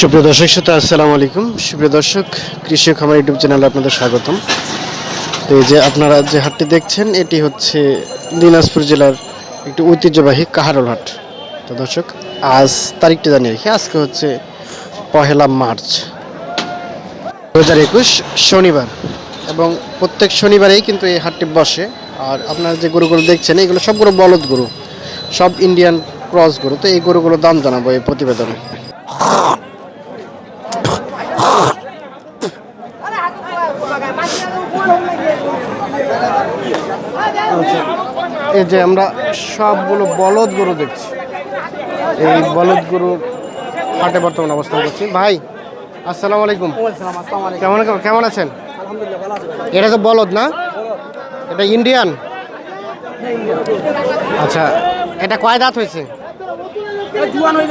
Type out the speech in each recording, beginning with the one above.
সুপ্রিয় দর্শক শ্রোতা আসসালামু আলাইকুম। সুপ্রিয় দর্শক কৃষি খামার ইউটিউব চ্যানেলে আপনাদের স্বাগতম। তো এই যে আপনারা যে হাটটি দেখছেন, এটি হচ্ছে দিনাজপুর জেলার একটি ঐতিহ্যবাহী কাহারোল হাট। তো দর্শক, আজ তারিখটা জানিয়ে রাখি, আজকে হচ্ছে পহেলা মার্চ। দু হাজার একুশ শনিবার, এবং প্রত্যেক শনিবারেই কিন্তু এই হাটটি বসে। আর আপনারা যে গরুগুলো দেখছেন, এগুলো সবগুলো বলদ গরু, সব ইন্ডিয়ান ক্রস গরু। তো এই গরুগুলোর দাম জানাব এই প্রতিবেদনে। এই যে আমরা সবগুলো বলদ গরু দেখছি। এই বলদ গরু হাটে বর্তমান অবস্থান করছি। ভাই আসসালামু আলাইকুম। কেমন কেমন আছেন? এটা তো বলদ না? এটা ইন্ডিয়ান? আচ্ছা এটা কয় দাঁত হয়েছে? হয়ে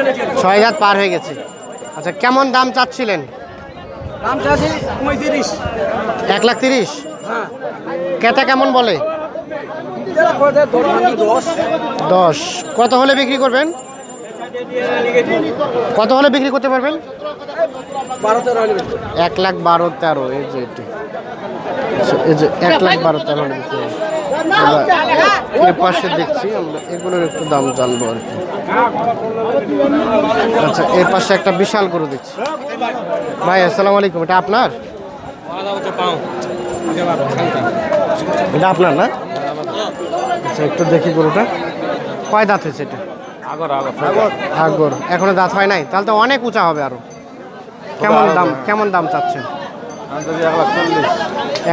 মানে ছয় দাঁত পার হয়ে গেছে। আচ্ছা কেমন দাম চাচ্ছিলেন? দাম এক লাখ তিরিশ? হ্যাঁ। কেতা কেমন বলে? দশ। কত হলে বিক্রি করবেন? কত হলে বিক্রি করতে পারবেন? এক লাখ বারো তেরো এই যে এটি। আচ্ছা, এই যে এক লাখ বারো তেরো হলে বিক্রি এর পাশে দেখছি আমরা এগুলোর একটু দাম জানব আর কি। আচ্ছা এর পাশে একটা বিশাল গরু দেখছি। ভাই আসসালামু আলাইকুম এটা আপনার? এটা আপনার না? আচ্ছা একটু দেখি গরুটা। কয় দাঁত হয়েছে এটা? আগর এখনও দাঁত হয় নাই? তাহলে তো অনেক উঁচা হবে আরও। কেমন দাম কেমন দাম চাচ্ছেন?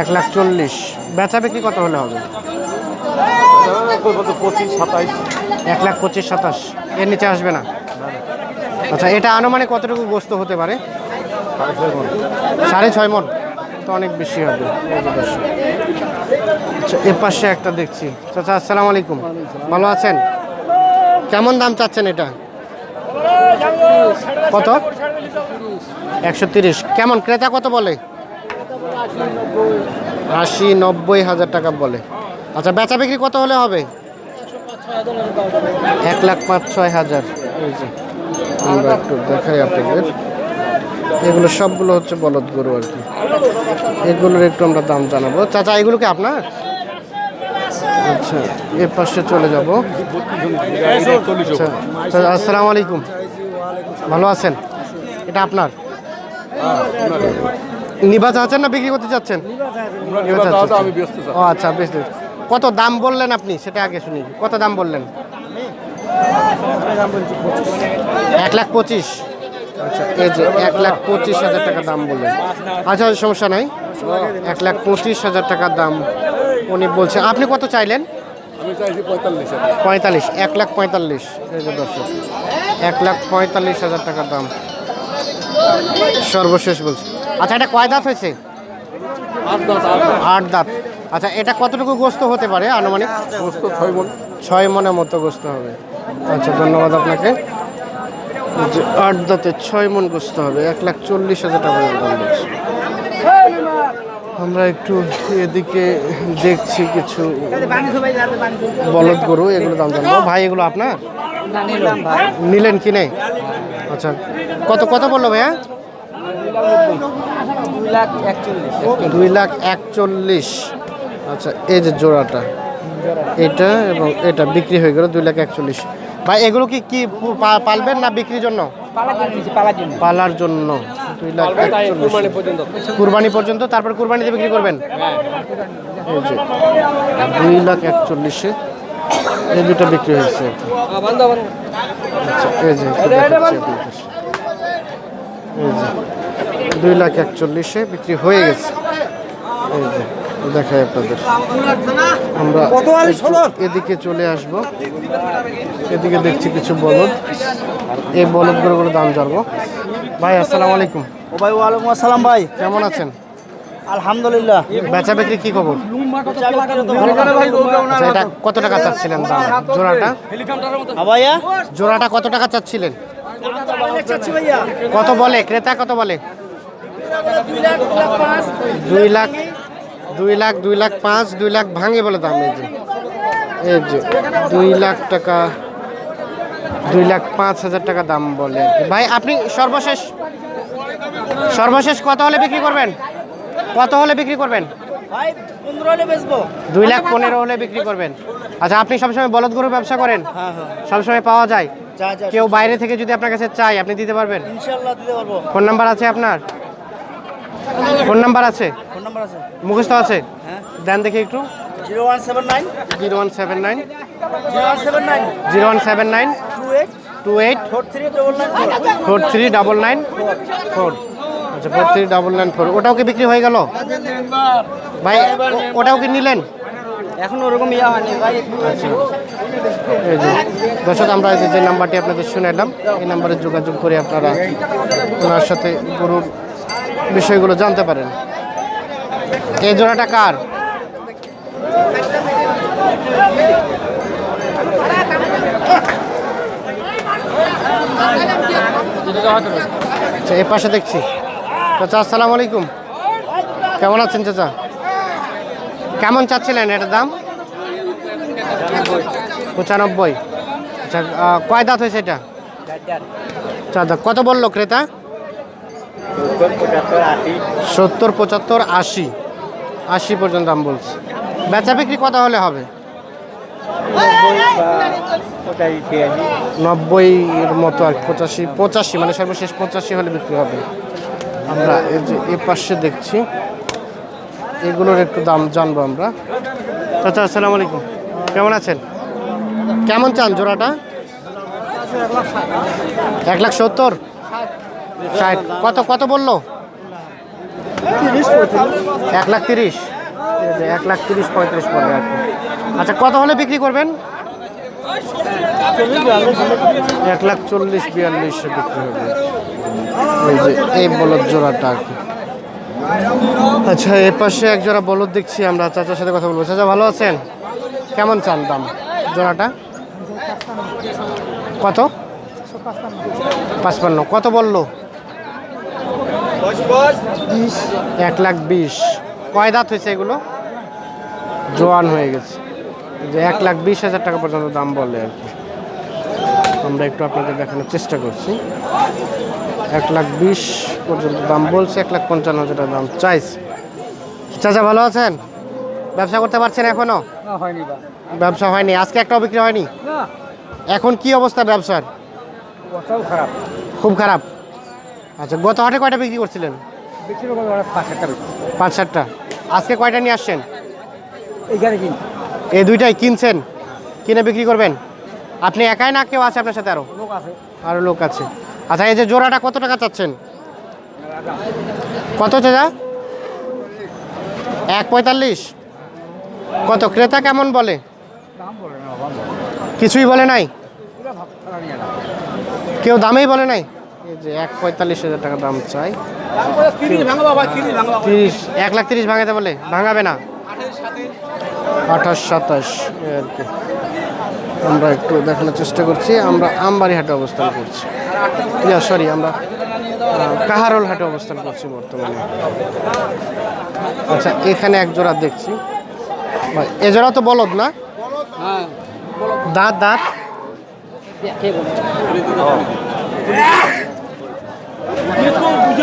এক লাখ চল্লিশ। বেচা বিক্রি কত হলে হবে? পঁচিশ সাতাইশ। এক লাখ পঁচিশ সাতাশ। এর নিচে আসবে না? আচ্ছা এটা আনুমানিক কতটুকু গোস্ত হতে পারে? সাড়ে ছয় মন? তো অনেক বেশি হবে। এর পাশে একটা দেখছি। চাচা, আসসালামু আলাইকুম। ভালো আছেন? কেমন দাম চাচ্ছেন এটা? কত? একশো তিরিশ। কেমন? ক্রেতা কত বলে? আশি নব্বই হাজার টাকা বলে। আচ্ছা বেচা বিক্রি কত হলে হবে? এক লাখ পাঁচ ছয় হাজার। দেখাই আপনাদের। এগুলো সবগুলো হচ্ছে বলদ গরু আর কি। এগুলোর একটু আমরা দাম জানাব। চাচা এগুলো কি আপনার? আচ্ছা এর পাশে চলে যাব। আচ্ছা আচ্ছা, আসসালামু আলাইকুম। ভালো আছেন? এটা আপনার? নিবা আছেন না বিক্রি করতে চাচ্ছেন ও আচ্ছা বেশ। কত দাম বললেন আপনি? সেটা আগে শুনি। কত দাম বললেন? এক লাখ পঁচিশ। আচ্ছা এই যে এক লাখ পঁচিশ হাজার টাকা দাম বললেন। আচ্ছা সমস্যা নাই। এক লাখ পঁচিশ হাজার টাকার দাম উনি বলছে। আপনি কত চাইলেন? পঁয়তাল্লিশ এক লাখ পঁয়তাল্লিশ। এই যে দর্শক এক লাখ পঁয়তাল্লিশ হাজার টাকার দাম। সর্বশেষ বলছি। আচ্ছা এটা কয় দাঁত হয়েছে? আট দাঁত আচ্ছা এটা কতটুকু গোস্ত হতে পারে আনুমানিক? সমস্ত ছয় মন ছয় মনের মতো গোস্ত হবে। আচ্ছা ধন্যবাদ আপনাকে। আট দাঁতে ছয় মন গোস্ত হবে, এক লাখ চল্লিশ হাজার টাকা দাম বলছে। আমরা একটু এদিকে দেখছি কিছু বলদ গরু, এগুলো দাম জানব। ভাই, এগুলো আপনার? নিলেন কি নেই? আচ্ছা কত কত বলল ভাইয়া? দুই লাখ একচল্লিশ। আচ্ছা এই যে জোড়াটা, এটা এবং এটা বিক্রি হয়ে গেল দুই লাখ একচল্লিশ। ভাই এগুলো কি কি পালবেন না বিক্রির জন্য? পালার জন্য নিয়েছি, পালার জন্য। পালার জন্য। দুই লাখ কুরবানি পর্যন্ত। তারপর কুরবানিতে বিক্রি করবেন? দুই লাখ একচল্লিশে এই দুটো বিক্রি হয়েছে। আচ্ছা দুই লাখ একচল্লিশে বিক্রি হয়ে গেছে। এই যে দেখাই আপনাদের। আমরা এদিকে চলে আসব। এদিকে দেখছি কিছু বলদ। এই বলদগুলোর দাম জানব। ভাই আসসালামু আলাইকুম। ও ভাই ওয়ালাইকুম আসসালাম ভাই। কেমন আছেন? আলহামদুলিল্লাহ। বেচা বিক্রি কি খবর? আচ্ছা এটা কত টাকা চাচ্ছিলেন দাম? জোড়াটা? ভাইয়া? জোড়াটা কত টাকা চাচ্ছিলেন? কত বলে? ক্রেতা কত বলে? দুই লাখ দুই লাখ দুই লাখ পাঁচ দুই লাখ ভাঙে বলে দাম এই যে। এই যে দুই লাখ টাকা দুই লাখ পাঁচ হাজার টাকা দাম বলে ভাই আপনি সর্বশেষ সর্বশেষ কত হলে বিক্রি করবেন? কত হলে বিক্রি করবেন? দুই লাখ পনেরো হলে বিক্রি করবেন। আচ্ছা আপনি সবসময় বলদ গরু ব্যবসা করেন? হ্যাঁ হ্যাঁ। সবসময় পাওয়া যায়? কেউ বাইরে থেকে যদি আপনার কাছে চাই আপনি দিতে পারবেন? ফোন নাম্বার আছে আপনার? ফোন নাম্বার আছে? ফোন নাম্বার আছে। মুখস্থ আছে? হ্যাঁ। দেন দেখি একটু। Zero one seven nine. Zero one seven nine. Zero one seven nine. Zero one seven nine. Two eight. Two eight. Four three double nine four. Three double nine four. আচ্ছা four three double nine four. ওটাও কি বিক্রি হয়ে গেল? ভাই ওটাও কি নিলেন? এখন ওরকম ইয়া হয়নি ভাই। আচ্ছা। এই যে দর্শক আমরা যে যে নাম্বারটি আপনাদের শুনেলাম এই নাম্বারে যোগাযোগ করে আপনারা ওনার সাথে গরুর বিষয়গুলো জানতে পারেন। এই জোড়াটা কার? আচ্ছা এই পাশে দেখছি। চাচা, আসসালামু আলাইকুম। কেমন আছেন চাচা? কেমন চাচ্ছিলেন এটার দাম? পঁচানব্বই। আচ্ছা কয় দাঁত হয়েছে এটা? চার কত বলল ক্রেতা? সত্তর পঁচাত্তর আশি। আশি। পর্যন্ত দাম বলছে। বেচা বিক্রি কত হলে হবে? নব্বই এর মতো আর পঁচাশি পঁচাশি মানে সর্বশেষ পঁচাশি হলে বিক্রি হবে। আমরা এই যে এ পাশে দেখছি এগুলোর একটু দাম জানব আমরা। চাচা আসসালামু আলাইকুম। কেমন আছেন? কেমন চান জোড়াটা? এক লাখ সত্তর? ষাট। কত কত বলল? এক লাখ তিরিশ। ঠিক আছে, এক লাখ তিরিশ পঁয়ত্রিশ পড়বে আর কি। আচ্ছা কত হলে বিক্রি করবেন? এক লাখ চল্লিশ বিয়াল্লিশে বিক্রি হবে। এই যে এই বলদ জোড়াটা আর কি। আচ্ছা এ পাশে এক জোড়া বলদ দেখছি আমরা চাচার সাথে কথা বলব। চাচা ভালো আছেন? কেমন চান দাম? জোড়াটা? কত? পাঁচপান্ন। কত বলল? এক লাখ বিশ। কয় দাঁত হয়েছে এগুলো? জোয়ান হয়ে গেছে। যে এক লাখ বিশ হাজার টাকা পর্যন্ত দাম বলে আর কি। আমরা একটু আপনাদের দেখানোর চেষ্টা করছি। এক লাখ বিশ পর্যন্ত দাম বলছে এক লাখ পঞ্চান্ন হাজার টাকা দাম চাইছে। চাচা ভালো আছেন? ব্যবসা করতে পারছেন এখনও? হয়নি বা। ব্যবসা হয়নি। আজকে একটাও বিক্রি হয়নি? এখন কি অবস্থা ব্যবসার? কথাও খারাপ। খুব খারাপ। আচ্ছা গত হাটে কয়টা বিক্রি করছিলেন? পাঁচ সাতটা আজকে কয়টা নিয়ে আসছেন? এইখানে কিন এই দুইটাই কিনছেন? কিনে বিক্রি করবেন? আপনি একাই না কেউ আছে আপনার সাথে আরও লোক আছে। আরও লোক আছে। আচ্ছা এই যে জোড়াটা কত টাকা চাচ্ছেন? কত চাচা এক পঁয়তাল্লিশ। কত? ক্রেতা কেমন বলে? কিছুই বলে নাই? কেউ দামেই বলে নাই? এই যে এক পঁয়তাল্লিশ হাজার টাকা দাম চাই। তিরিশ এক লাখ তিরিশ ভাঙাতে বলে ভাঙাবে না। আঠাশ সাতাশ। আর কি। আমরা একটু দেখানোর চেষ্টা করছি আমরা আমবাড়ি হাটে অবস্থান করছি। ইয়া সরি আমরা কাহারোল হাটে অবস্থান করছি বর্তমানে। আচ্ছা এখানে এক জোড়া দেখছি। ভাই, এ জোড়া তো বলদ না? হ্যাঁ। দাঁত দাঁত।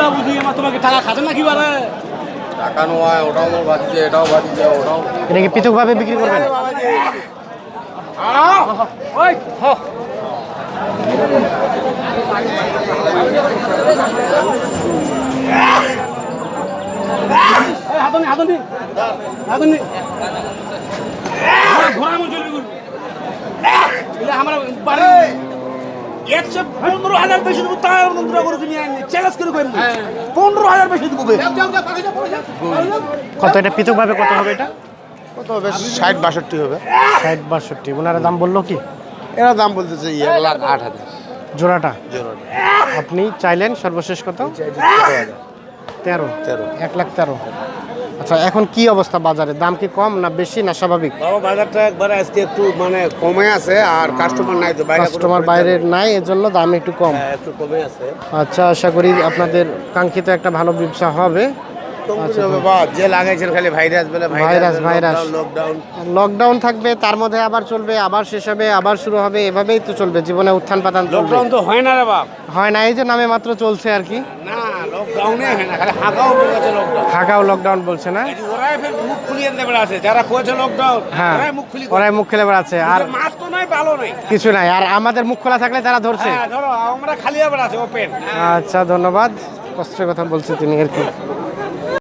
বুঝা বুঝি আমার তোমাকে টাকা খাতে না কি বারে? টাকা নোয়া ওটাও মোর বাঁচিছে এটাও বাঁচিছে ওটাও। এটা কি পৃথকভাবে বিক্রি করবেন? ওই হাতনি হাতনি। হাতনি। ঘোড়া চলবি গুল বাড়ি একশো পনেরো হাজার বেশি দেবো তার করে তুমি চ্যালেঞ্জ করে কইম পনেরো হাজার বেশি দেবো কত এটা? পৃথকভাবে কত হবে এটা? কত হবে? ষাট বাষট্টি হবে। ষাট বাষট্টি। ওনারা দাম বলল কি? এরা দাম বলতেছে এক লাখ আট হাজার। জোড়াটা? জোড়াটা। আপনি চাইলেন সর্বশেষ কত? তেরো তেরো। তেরো। এক লাখ তেরো। আচ্ছা এখন কি অবস্থা বাজারে? দাম কি কম না বেশি না স্বাভাবিক? বাবা বাজারটা একবারে আজকে একটু মানে কমে আছে আর কাস্টমার নাই তো বাইরে কাস্টমার বাইরের নাই। এর জন্য দাম একটু কম। হ্যাঁ, একটু কমে আছে। আচ্ছা আশা করি আপনাদের কাঙ্ক্ষিত একটা ভালো ব্যবসা হবে। যে লাগাইছেন খালি ভাইরাস বলে ভাইরাস, ভাইরাস। লকডাউন লকডাউন থাকবে তার মধ্যে আবার চলবে আবার শেষ হবে আবার শুরু হবে এভাবেই তো চলবে জীবনে উত্থান পাতান লকডাউন তো হয় না রে বাপ। হয় না এই যে নামে মাত্র চলছে আর কি। না লকডাউনে হয় না খালি হাঁকাও বলে লকডাউন ঢাকাও লকডাউন বলছে না? ওরাই ফের মুখ খুলিয়ে দেবে আছে যারা কয়েছে লকডাউন হ্যাঁ ওরাই মুখ খুলি ওরাই মুখ খেলে বেড়াচ্ছে। আর মাছ তো নাই ভালো নাই। কিছু নাই। আর আমাদের মুখ খোলা থাকলে তারা ধরছে? হ্যাঁ ধরো আমরা খালি বেড়াচ্ছে ওপেন আচ্ছা ধন্যবাদ। কষ্টের কথা বলছে তিনি আর কি?